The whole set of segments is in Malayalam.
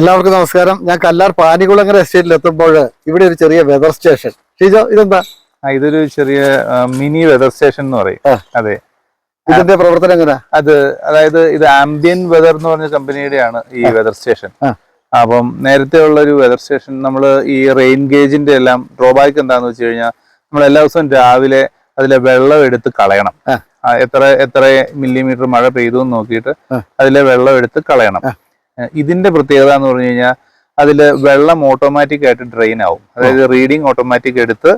എല്ലാവർക്കും നമസ്കാരം. ഞാൻ കല്ലാർ പാനികുളങ്ങര എസ്റ്റേറ്റിൽ എത്തുമ്പോൾ ഇവിടെ ഒരു ചെറിയ വെതർ സ്റ്റേഷൻ ഷീജോ ഇതെന്താ? ആ, ഇതൊരു ചെറിയ മിനി വെതർ സ്റ്റേഷൻ എന്ന് പറയും. അതെ. ഇതിന്റെ പ്രവർത്തനം എങ്ങനെ അത് അതായത് ഇത് ആംബിയൻ വെതർ എന്ന് പറഞ്ഞ കമ്പനിയുടെയാണ് ഈ വെതർ സ്റ്റേഷൻ. അപ്പം നേരത്തെ ഉള്ള ഒരു വെതർ സ്റ്റേഷൻ നമ്മൾ ഈ റെയിൻ ഗേജിന്റെ എല്ലാം ഡ്രോബാക്ക് എന്താന്ന് വെച്ച് കഴിഞ്ഞാൽ നമ്മൾ എല്ലാ ദിവസവും രാവിലെ അതിലെ വെള്ളം എടുത്ത് കളയണം. എത്ര എത്ര മില്ലിമീറ്റർ മഴ പെയ്തു എന്ന് നോക്കിയിട്ട് അതിലെ വെള്ളം എടുത്ത് കളയണം. ഇതിന്റെ പ്രത്യേകത എന്ന് പറഞ്ഞു കഴിഞ്ഞാൽ അതിൽ വെള്ളം ഓട്ടോമാറ്റിക് ആയിട്ട് ഡ്രെയിൻ ആവും. അതായത് റീഡിങ് ഓട്ടോമാറ്റിക് എടുത്ത്.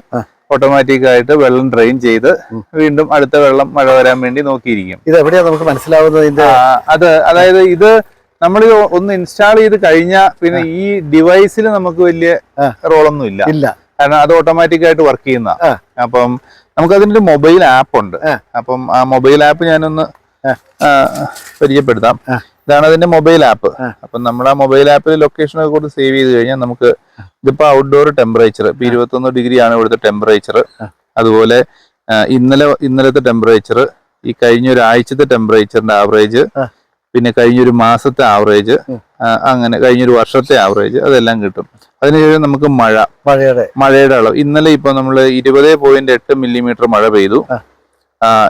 ഓട്ടോമാറ്റിക് ആയിട്ട് വെള്ളം ഡ്രെയിൻ ചെയ്ത് വീണ്ടും അടുത്ത വെള്ളം മഴ വരാൻ വേണ്ടി നോക്കിയിരിക്കും. ഇത് എവിടെയാ നമുക്ക് മനസ്സിലാവുന്നത് അത് അതായത് ഇത് നമ്മൾ ഒന്ന് ഇൻസ്റ്റാൾ ചെയ്ത് കഴിഞ്ഞാൽ പിന്നെ ഈ ഡിവൈസിൽ നമുക്ക് വലിയ. റോളൊന്നും ഇല്ല. ഇല്ല. കാരണം അത് ഓട്ടോമാറ്റിക് ആയിട്ട് വർക്ക് ചെയ്യുന്ന. അപ്പം നമുക്ക് അതിന്റെ മൊബൈൽ ആപ്പ് ഉണ്ട് അപ്പം ആ മൊബൈൽ ആപ്പ് ഞാനൊന്ന് പരിചയപ്പെടുത്താം. ഇതാണ് അതിന്റെ മൊബൈൽ ആപ്പ് അപ്പൊ നമ്മൾ ആ മൊബൈൽ ആപ്പിൽ ലൊക്കേഷൻ ഒക്കെ കൂടി സേവ് ചെയ്ത് കഴിഞ്ഞാൽ നമുക്ക് ഇതിപ്പോ ഔട്ട്ഡോർ ടെമ്പറേച്ചർ ഇപ്പൊ ഇരുപത്തൊന്ന് ഡിഗ്രി ആണ് ഇവിടുത്തെ ടെമ്പറേച്ചർ അതുപോലെ ഇന്നലെ ഇന്നലത്തെ ടെമ്പറേച്ചർ ഈ കഴിഞ്ഞ ഒരു ആഴ്ചത്തെ ടെമ്പറേച്ചറിന്റെ ആവറേജ് പിന്നെ കഴിഞ്ഞൊരു മാസത്തെ ആവറേജ്. അങ്ങനെ കഴിഞ്ഞൊരു വർഷത്തെ ആവറേജ് അതെല്ലാം കിട്ടും. അതിനുശേഷം നമുക്ക് മഴ. മഴയുടെ. മഴയുടെ അളവ്. ഇന്നലെ ഇപ്പൊ നമ്മൾ ഇരുപത് പോയിന്റ് എട്ട് മില്ലിമീറ്റർ മഴ പെയ്തു.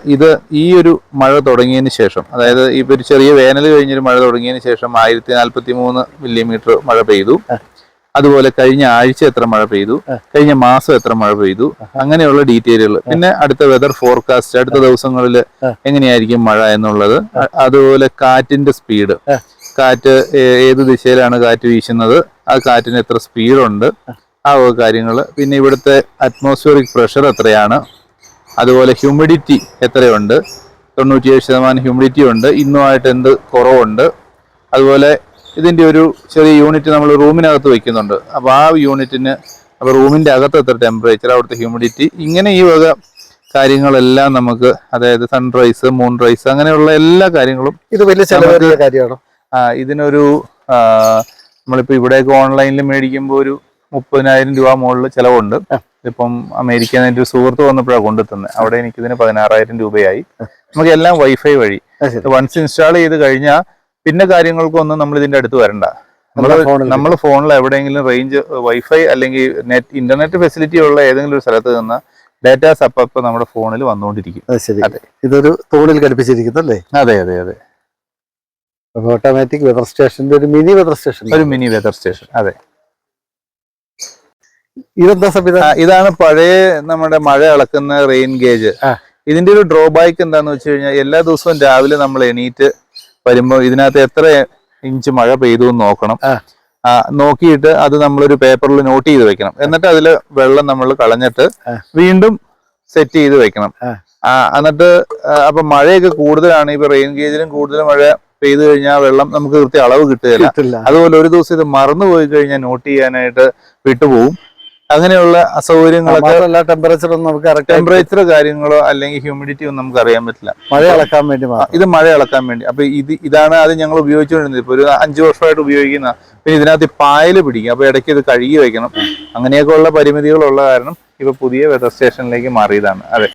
ഇത് ഈ ഒരു മഴ തുടങ്ങിയതിന് ശേഷം അതായത് ഈ ഒരു ചെറിയ വേനൽ കഴിഞ്ഞൊരു മഴ തുടങ്ങിയതിന് ശേഷം ആയിരത്തി നാൽപ്പത്തി മൂന്ന് മില്ലിമീറ്റർ മഴ പെയ്തു. അതുപോലെ കഴിഞ്ഞ ആഴ്ച എത്ര മഴ പെയ്തു? കഴിഞ്ഞ മാസം എത്ര മഴ പെയ്തു? അങ്ങനെയുള്ള ഡീറ്റെയിലുകൾ. പിന്നെ അടുത്ത വെതർ ഫോർകാസ്റ്റ് അടുത്ത ദിവസങ്ങളിൽ എങ്ങനെയായിരിക്കും മഴ എന്നുള്ളത്. അതുപോലെ കാറ്റിന്റെ സ്പീഡ് കാറ്റ് ഏത് ദിശയിലാണ് കാറ്റ് വീശുന്നത്? ആ കാറ്റിന് എത്ര സ്പീഡുണ്ട് ആ. കാര്യങ്ങൾ. പിന്നെ ഇവിടുത്തെ അറ്റ്മോസ്ഫിയറിക് പ്രഷർ എത്രയാണ്? അതുപോലെ ഹ്യൂമിഡിറ്റി എത്രയുണ്ട്? തൊണ്ണൂറ്റിയേഴ് ശതമാനം ഹ്യൂമിഡിറ്റി ഉണ്ട്. ഇന്നുമായിട്ട് എന്ത് കുറവുണ്ട്? അതുപോലെ ഇതിന്റെ ഒരു ചെറിയ യൂണിറ്റ് നമ്മൾ റൂമിനകത്ത് വെക്കുന്നുണ്ട്. അപ്പോൾ ആ യൂണിറ്റിന് അപ്പോൾ റൂമിന്റെ അകത്ത് എത്ര ടെമ്പറേച്ചർ അവിടുത്തെ ഹ്യൂമിഡിറ്റി ഇങ്ങനെ ഈ വക കാര്യങ്ങളെല്ലാം നമുക്ക് അതായത് സൺറൈസ് മൂൺ റൈസ് അങ്ങനെയുള്ള എല്ലാ കാര്യങ്ങളും ഇത് വലിയ ചെലവേറിയ കാര്യമാണ്? ആ, ഇതിനൊരു നമ്മളിപ്പോൾ നമ്മളിപ്പോ ഇവിടെയൊക്കെ ഓൺലൈനിൽ മേടിക്കുമ്പോൾ ഒരു മുപ്പതിനായിരം രൂപ മുകളിൽ ചിലവുണ്ട്. ഇപ്പം അമേരിക്കയിൽ നിന്ന് എന്റെ ഒരു സുഹൃത്ത് വന്നപ്പോഴാണ് കൊണ്ടെത്തുന്നത് അവിടെ എനിക്ക് ഇതിന് പതിനാറായിരം രൂപയായി. നമുക്ക് എല്ലാം വൈഫൈ വഴി. വൺസ് ഇൻസ്റ്റാൾ ചെയ്ത് കഴിഞ്ഞാൽ പിന്നെ കാര്യങ്ങൾക്കൊന്നും നമ്മൾ ഇതിന്റെ അടുത്ത് വരണ്ട. നമ്മൾ ഫോണിൽ എവിടെയെങ്കിലും റേഞ്ച് വൈഫൈ അല്ലെങ്കിൽ നെറ്റ് ഇന്റർനെറ്റ് ഫെസിലിറ്റി ഉള്ള ഏതെങ്കിലും ഒരു സ്ഥലത്ത് നിന്ന് ഡാറ്റാസ് അപ്പപ്പോൾ നമ്മുടെ ഫോണിൽ വന്നുകൊണ്ടിരിക്കും അതെ. ഇതൊരു തോളിൽ ഘടിപ്പിച്ചിരിക്കുന്നല്ലേ അതെ അതെ അതെ. ഓട്ടോമാറ്റിക് വെതർ സ്റ്റേഷന്റെ ഒരു മിനി വെതർ സ്റ്റേഷൻ ഒരു മിനി വെതർ സ്റ്റേഷൻ അതെ. ഇതെന്താ സംവിധാനം ഇതാണ് പഴയ നമ്മുടെ മഴ അളക്കുന്ന റെയിൻ ഗേജ് ഇതിന്റെ ഒരു ഡ്രോബാക്ക് എന്താന്ന് വെച്ച് കഴിഞ്ഞാൽ എല്ലാ ദിവസവും രാവിലെ നമ്മൾ എണീറ്റ് വരുമ്പോൾ ഇതിനകത്ത് എത്ര ഇഞ്ച് മഴ പെയ്തു എന്ന് നോക്കണം. നോക്കിയിട്ട് അത് നമ്മളൊരു പേപ്പറിൽ നോട്ട് ചെയ്ത് വെക്കണം. എന്നിട്ട് അതിൽ വെള്ളം നമ്മൾ കളഞ്ഞിട്ട് വീണ്ടും സെറ്റ് ചെയ്ത് വെക്കണം. എന്നിട്ട് അപ്പൊ മഴയൊക്കെ കൂടുതലാണ്. ഇപ്പൊ റെയിൻ ഗേജിലും കൂടുതൽ മഴ പെയ്തു കഴിഞ്ഞാൽ വെള്ളം നമുക്ക് കൃത്യ അളവ് കിട്ടുകയില്ല. അതുപോലെ ഒരു ദിവസം ഇത് മറന്നു പോയി കഴിഞ്ഞാൽ നോട്ട് ചെയ്യാനായിട്ട് വിട്ടുപോകും അങ്ങനെയുള്ള അസൗകര്യങ്ങളൊക്കെ ടെമ്പറേച്ചർ നമുക്ക് ടെമ്പറേച്ചർ കാര്യങ്ങളോ അല്ലെങ്കിൽ ഹ്യൂമിഡിറ്റി ഒന്നും നമുക്ക് അറിയാൻ പറ്റില്ല. മഴ അളക്കാൻ വേണ്ടി മാത്രം. ഇത് മഴ അളക്കാൻ വേണ്ടി. അപ്പൊ ഇത് ഇതാണ് അത് ഞങ്ങൾ ഉപയോഗിച്ചുകൊണ്ടിരുന്നത്. ഇപ്പൊ ഒരു അഞ്ചു വർഷമായിട്ട് ഉപയോഗിക്കുന്ന പിന്നെ ഇതിനകത്ത് പായൽ പായൽ പിടിക്കും. അപ്പൊ ഇടയ്ക്ക് ഇത് കഴുകി വെക്കണം. അങ്ങനെയൊക്കെ ഉള്ള പരിമിതികളുള്ള കാരണം ഇപ്പൊ പുതിയ വെതർ സ്റ്റേഷനിലേക്ക് മാറിയതാണ്. അതെ.